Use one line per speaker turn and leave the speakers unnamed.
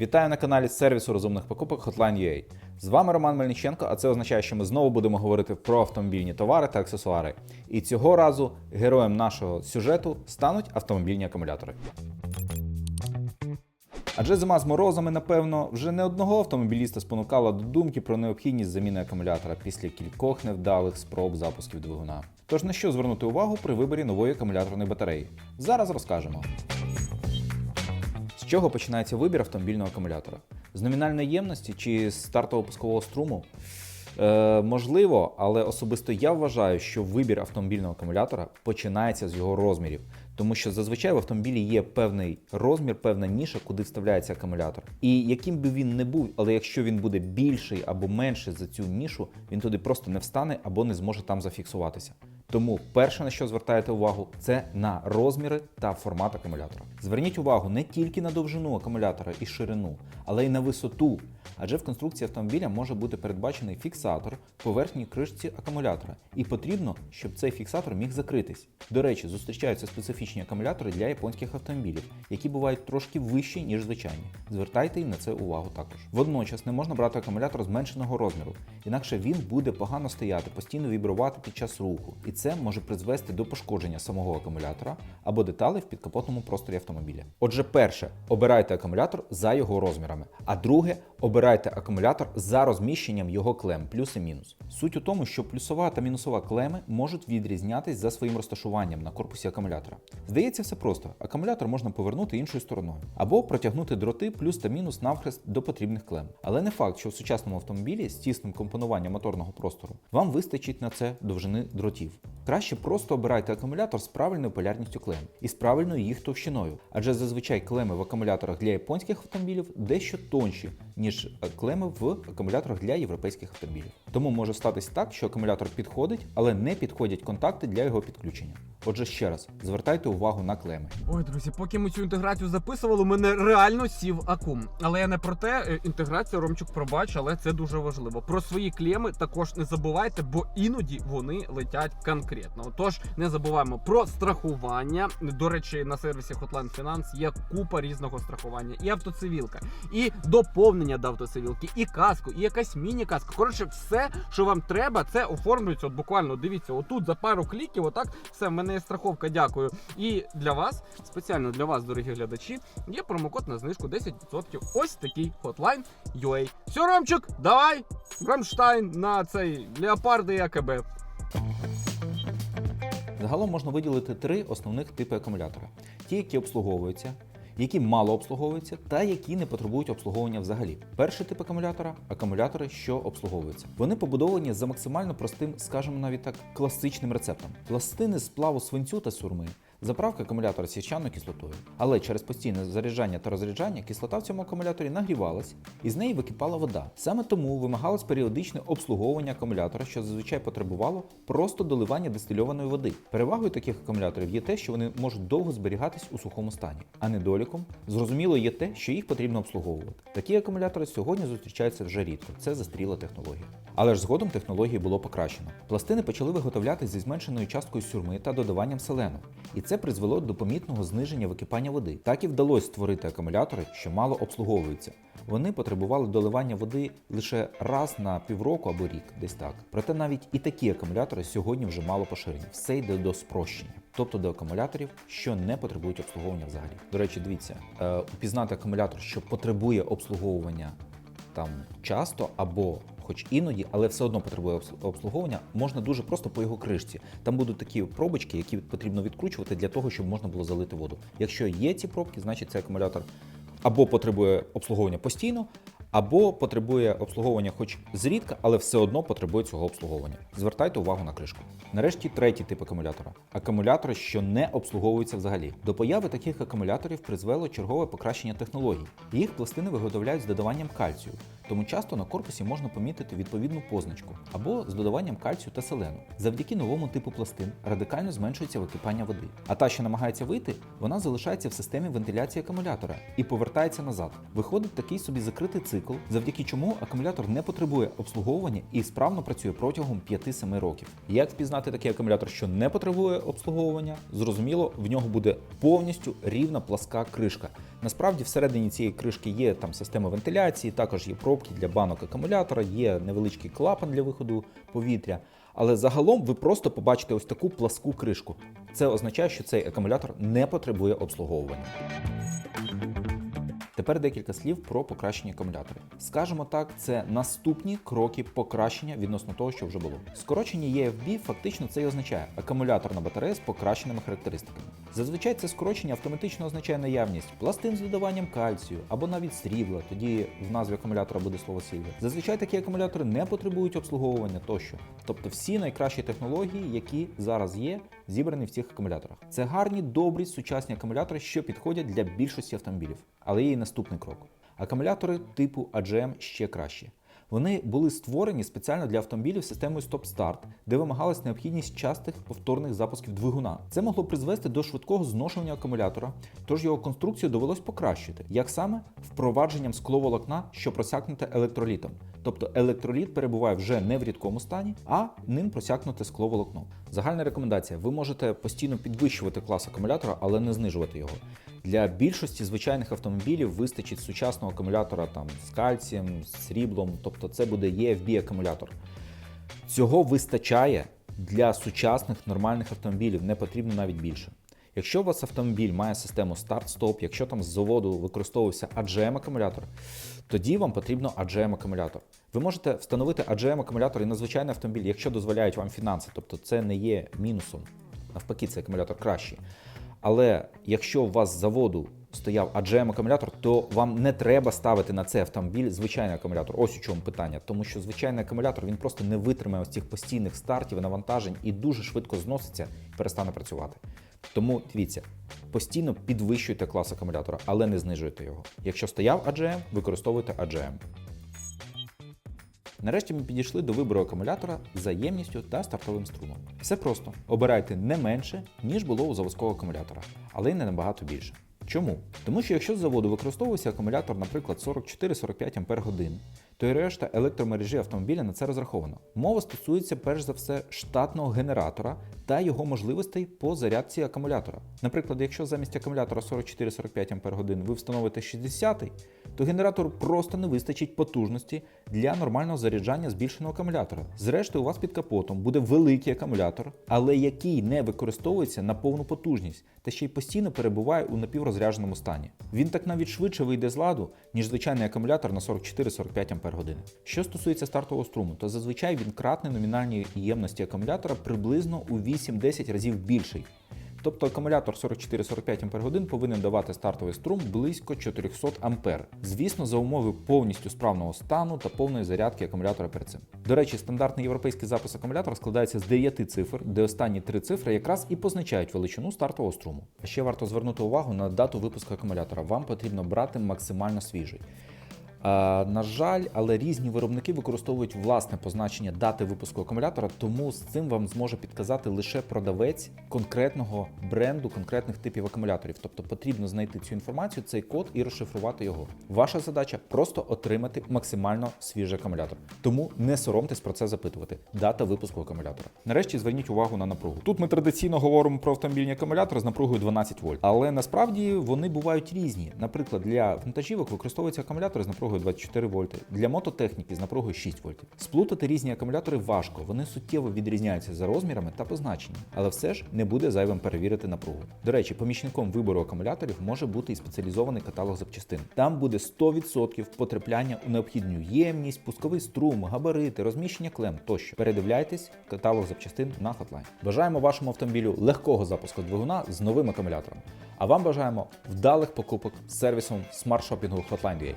Вітаю на каналі сервісу розумних покупок Hotline.ua. З вами Роман Мельниченко, а це означає, що ми знову будемо говорити про автомобільні товари та аксесуари. І цього разу героєм нашого сюжету стануть автомобільні акумулятори. Адже зима з морозами, напевно, вже не одного автомобіліста спонукала до думки про необхідність заміни акумулятора після кількох невдалих спроб запусків двигуна. Тож на що звернути увагу при виборі нової акумуляторної батареї? Зараз розкажемо. Чого починається вибір автомобільного акумулятора? З номінальної ємності чи з стартового пускового струму? Е, можливо, але особисто я вважаю, що вибір автомобільного акумулятора починається з його розмірів, тому що зазвичай в автомобілі є певний розмір, певна ніша, куди вставляється акумулятор. І яким би він не був, але якщо він буде більший або менший за цю нішу, він туди просто не встане або не зможе там зафіксуватися. Тому перше, на що звертаєте увагу, це на розміри та формат акумулятора. Зверніть увагу не тільки на довжину акумулятора і ширину, але й на висоту. Адже в конструкції автомобіля може бути передбачений фіксатор поверхній кришці акумулятора, і потрібно, щоб цей фіксатор міг закритись. До речі, зустрічаються специфічні акумулятори для японських автомобілів, які бувають трошки вищі, ніж звичайні. Звертайте їм на це увагу також. Водночас не можна брати акумулятор зменшеного розміру, інакше він буде погано стояти, постійно вібрувати під час руху, і це може призвести до пошкодження самого акумулятора або деталей в підкапотному просторі автомобіля. Отже, перше, обирайте акумулятор за його розмірами, а друге, обирайте акумулятор за розміщенням його клем, плюс і мінус. Суть у тому, що плюсова та мінусова клеми можуть відрізнятись за своїм розташуванням на корпусі акумулятора. Здається, все просто. Акумулятор можна повернути іншою стороною або протягнути дроти плюс та мінус навхрест до потрібних клем. Але не факт, що в сучасному автомобілі з тісним компонуванням моторного простору вам вистачить на це довжини дротів. Краще просто обирайте акумулятор з правильною полярністю клем і з правильною їх товщиною, адже зазвичай клеми в акумуляторах для японських автомобілів дещо тонші, ніж е, клеми в акумуляторах для європейських автомобілів. Тому може статись так, що акумулятор підходить, але не підходять контакти для його підключення. Отже, ще раз звертайте увагу на клеми.
Ой, друзі, поки ми цю інтеграцію записували, у мене реально сів акум. Але я не про те, е, інтеграція Ромчук пробач, але це дуже важливо. Про свої клеми також не забувайте, бо іноді вони летять конкретно. Тож не забуваємо про страхування. До речі, на сервісі Hotline Finance є купа різного страхування, і автоцивілка, і доповнення до автоцивілки, і каску, і якась міні-каска. Коротше, все, що вам треба, це оформлюється. От буквально дивіться, отут за пару кліків, отак все, в мене є страховка, дякую. І для вас, спеціально для вас, дорогі глядачі, є промокод на знижку 10%. Ось такий Hotline UA. Все, Ромчик, давай! Рамштайн на цей Леопарди і АКБ.
Загалом можна виділити три основних типи акумулятора: ті, які обслуговуються, які мало обслуговуються, та які не потребують обслуговування взагалі. Перший тип акумулятора акумулятори, що обслуговуються. Вони побудовані за максимально простим, скажімо навіть так, класичним рецептом: пластини з сплаву свинцю та сурми. Заправка акумулятора сірчаною кислотою. Але через постійне заряджання та розряджання кислота в цьому акумуляторі нагрівалась і з неї википала вода. Саме тому вимагалось періодичне обслуговування акумулятора, що зазвичай потребувало просто доливання дистильованої води. Перевагою таких акумуляторів є те, що вони можуть довго зберігатись у сухому стані, а недоліком зрозуміло є те, що їх потрібно обслуговувати. Такі акумулятори сьогодні зустрічаються вже рідко. Це застріла технологія. Але ж згодом технології було покращено. Пластини почали виготовляти зі зменшеною часткою сюрми та додаванням селену. І це призвело до помітного зниження википання води. Так і вдалося створити акумулятори, що мало обслуговуються. Вони потребували доливання води лише раз на півроку або рік, десь так. Проте навіть і такі акумулятори сьогодні вже мало поширені. Все йде до спрощення, тобто до акумуляторів, що не потребують обслуговування взагалі. До речі, дивіться, е, упізнати акумулятор, що потребує обслуговування там часто або хоч іноді, але все одно потребує обслуговування, можна дуже просто по його кришці. Там будуть такі пробочки, які потрібно відкручувати для того, щоб можна було залити воду. Якщо є ці пробки, значить цей акумулятор або потребує обслуговування постійно, або потребує обслуговування хоч зрідка, але все одно потребує цього обслуговування. Звертайте увагу на кришку. Нарешті третій тип акумулятора акумулятори, що не обслуговуються взагалі. До появи таких акумуляторів призвело чергове покращення технологій. Їх пластини виготовляють з додаванням кальцію, тому часто на корпусі можна помітити відповідну позначку або з додаванням кальцію та селену. Завдяки новому типу пластин радикально зменшується википання води. А та, що намагається вийти, вона залишається в системі вентиляції акумулятора і повертається назад. Виходить такий собі закритий цикл, завдяки чому акумулятор не потребує обслуговування і справно працює протягом 5-7 років. Як впізнати такий акумулятор, що не потребує обслуговування? Зрозуміло, в нього буде повністю рівна пласка кришка. Насправді, всередині цієї кришки є там система вентиляції, також є пробки для банок акумулятора, є невеличкий клапан для виходу повітря. Але загалом ви просто побачите ось таку пласку кришку. Це означає, що цей акумулятор не потребує обслуговування. Тепер декілька слів про покращення акумулятора. Скажемо так, це наступні кроки покращення відносно того, що вже було. Скорочення EFB фактично це і означає акумуляторна батарея з покращеними характеристиками. Зазвичай це скорочення автоматично означає наявність пластин з додаванням кальцію або навіть срібла, тоді в назві акумулятора буде слово срібло. Зазвичай такі акумулятори не потребують обслуговування тощо. Тобто всі найкращі технології, які зараз є, зібрані в цих акумуляторах. Це гарні, добрі, сучасні акумулятори, що підходять для більшості автомобілів. Але є і наступний крок. Акумулятори типу AGM ще кращі. Вони були створені спеціально для автомобілів системою Stop-Start, де вимагалась необхідність частих повторних запусків двигуна. Це могло призвести до швидкого зношення акумулятора, тож його конструкцію довелось покращити, як саме впровадженням скловолокна, що просякнуте електролітом. Тобто електроліт перебуває вже не в рідкому стані, а ним просякнуте скловолокно. Загальна рекомендація: ви можете постійно підвищувати клас акумулятора, але не знижувати його. Для більшості звичайних автомобілів вистачить сучасного акумулятора там з кальцієм, з сріблом, тобто це буде EFB акумулятор. Цього вистачає для сучасних нормальних автомобілів, не потрібно навіть більше. Якщо у вас автомобіль має систему старт-стоп, якщо там з заводу використовувався AGM акумулятор, тоді вам потрібно AGM акумулятор. Ви можете встановити AGM акумулятор і на звичайний автомобіль, якщо дозволяють вам фінанси, тобто це не є мінусом. Навпаки, цей акумулятор кращий. Але якщо у вас заводу стояв AGM акумулятор, то вам не треба ставити на цей автомобіль звичайний акумулятор. Ось у чому питання. Тому що звичайний акумулятор він просто не витримає ось цих постійних стартів і навантажень і дуже швидко зноситься і перестане працювати. Тому дивіться, постійно підвищуйте клас акумулятора, але не знижуйте його. Якщо стояв AGM, використовуйте AGM. Нарешті ми підійшли до вибору акумулятора за ємністю та стартовим струмом. Все просто обирайте не менше, ніж було у заводського акумулятора, але й не набагато більше. Чому? Тому що якщо з заводу використовується акумулятор, наприклад, 44-45 Ах, то і решта електромережі автомобіля на це розраховано. Мова стосується перш за все штатного генератора та його можливостей по зарядці акумулятора. Наприклад, якщо замість акумулятора 44-45 Ах ви встановите 60 то генератору просто не вистачить потужності для нормального заряджання збільшеного акумулятора. Зрештою, у вас під капотом буде великий акумулятор, але який не використовується на повну потужність та ще й постійно перебуває у напіврозрядженому стані. Він так навіть швидше вийде з ладу, ніж звичайний акумулятор на 44-45 Ах. Що стосується стартового струму, то зазвичай він кратний номінальній ємності акумулятора приблизно у 8-10 разів більший. Тобто акумулятор 44-45 Ах повинен давати стартовий струм близько 400 А. Звісно, за умови повністю справного стану та повної зарядки акумулятора перед цим. До речі, стандартний європейський запис акумулятора складається з 9 цифр, де останні три цифри якраз і позначають величину стартового струму. А ще варто звернути увагу на дату випуску акумулятора. Вам потрібно брати максимально свіжий. На жаль, але різні виробники використовують власне позначення дати випуску акумулятора, тому з цим вам зможе підказати лише продавець конкретного бренду, конкретних типів акумуляторів. Тобто потрібно знайти цю інформацію, цей код і розшифрувати його. Ваша задача просто отримати максимально свіжий акумулятор. Тому не соромтесь про це запитувати. Дата випуску акумулятора. Нарешті зверніть увагу на напругу. Тут ми традиційно говоримо про автомобільні акумулятори з напругою 12 вольт, але насправді вони бувають різні. Наприклад, для вантажівок використовуються акумулятори з напругою 24 вольти, для мототехніки з напругою 6 вольтів. Сплутати різні акумулятори важко, вони суттєво відрізняються за розмірами та позначенням, але все ж не буде зайвим перевірити напругу. До речі, помічником вибору акумуляторів може бути і спеціалізований каталог запчастин. Там буде 100% потрапляння у необхідну ємність, пусковий струм, габарити, розміщення клем тощо. Передивляйтесь каталог запчастин на Hotline. Бажаємо вашому автомобілю легкого запуску двигуна з новим акумулятором. А вам бажаємо вдалих покупок з сервісом смарт-шопінгу Hotline.ua.